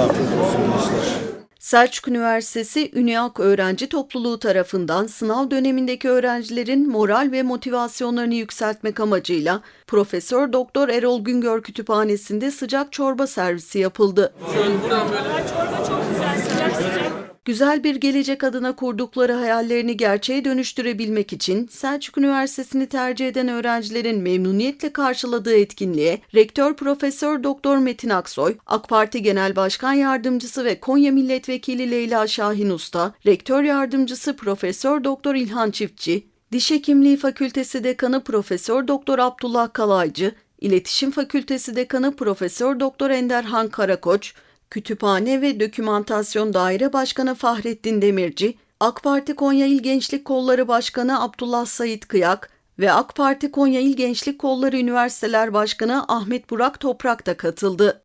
afiyet olsun gençler. Selçuk Üniversitesi Üniak Öğrenci Topluluğu tarafından sınav dönemindeki öğrencilerin moral ve motivasyonlarını yükseltmek amacıyla Profesör Doktor Erol Güngör Kütüphanesi'nde sıcak çorba servisi yapıldı. Çorba çok güzel, sıcak sıcak. Güzel bir gelecek adına kurdukları hayallerini gerçeğe dönüştürebilmek için Selçuk Üniversitesi'ni tercih eden öğrencilerin memnuniyetle karşıladığı etkinliğe Rektör Profesör Doktor Metin Aksoy, AK Parti Genel Başkan Yardımcısı ve Konya Milletvekili Leyla Şahin Usta, Rektör Yardımcısı Profesör Doktor İlhan Çiftçi, Diş Hekimliği Fakültesi Dekanı Profesör Doktor Abdullah Kalaycı, İletişim Fakültesi Dekanı Profesör Doktor Enderhan Karakoç, Kütüphane ve Dokümantasyon Daire Başkanı Fahrettin Demirci, AK Parti Konya İl Gençlik Kolları Başkanı Abdullah Sait Kıyak ve AK Parti Konya İl Gençlik Kolları Üniversiteler Başkanı Ahmet Burak Toprak da katıldı.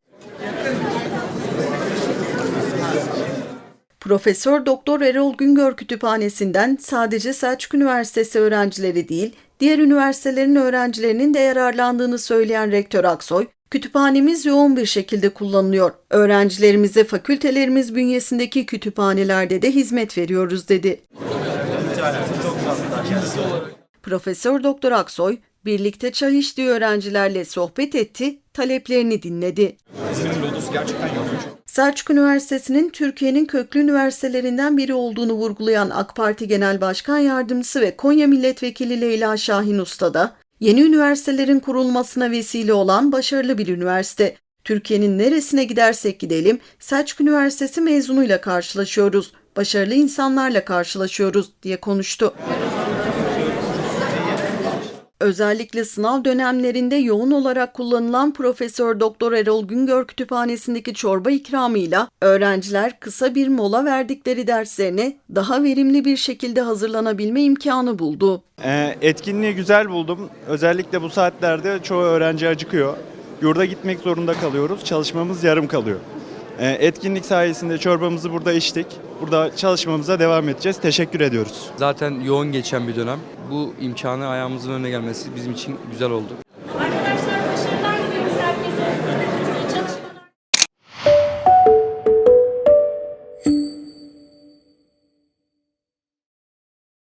Profesör Doktor Erol Güngör Kütüphanesi'nden sadece Selçuk Üniversitesi öğrencileri değil, diğer üniversitelerin öğrencilerinin de yararlandığını söyleyen Rektör Aksoy, kütüphanemiz yoğun bir şekilde kullanılıyor. Öğrencilerimize fakültelerimiz bünyesindeki kütüphanelerde de hizmet veriyoruz dedi. Profesör Doktor Aksoy, birlikte çay içtiği öğrencilerle sohbet etti, taleplerini dinledi. Selçuk Üniversitesi'nin Türkiye'nin köklü üniversitelerinden biri olduğunu vurgulayan AK Parti Genel Başkan Yardımcısı ve Konya Milletvekili Leyla Şahin Usta da, yeni üniversitelerin kurulmasına vesile olan başarılı bir üniversite. Türkiye'nin neresine gidersek gidelim Selçuk Üniversitesi mezunuyla karşılaşıyoruz, başarılı insanlarla karşılaşıyoruz diye konuştu. Özellikle sınav dönemlerinde yoğun olarak kullanılan Profesör Doktor Erol Güngör Kütüphanesi'ndeki çorba ikramıyla öğrenciler kısa bir mola verdikleri derslerine daha verimli bir şekilde hazırlanabilme imkanı buldu. Ee, etkinliği güzel buldum. Özellikle bu saatlerde çoğu öğrenci acıkıyor. Yurda gitmek zorunda kalıyoruz. Çalışmamız yarım kalıyor. Ee, etkinlik sayesinde çorbamızı burada içtik. Burada çalışmamıza devam edeceğiz. Teşekkür ediyoruz. Zaten yoğun geçen bir dönem. Bu imkanı ayağımızın önüne gelmesi bizim için güzel oldu.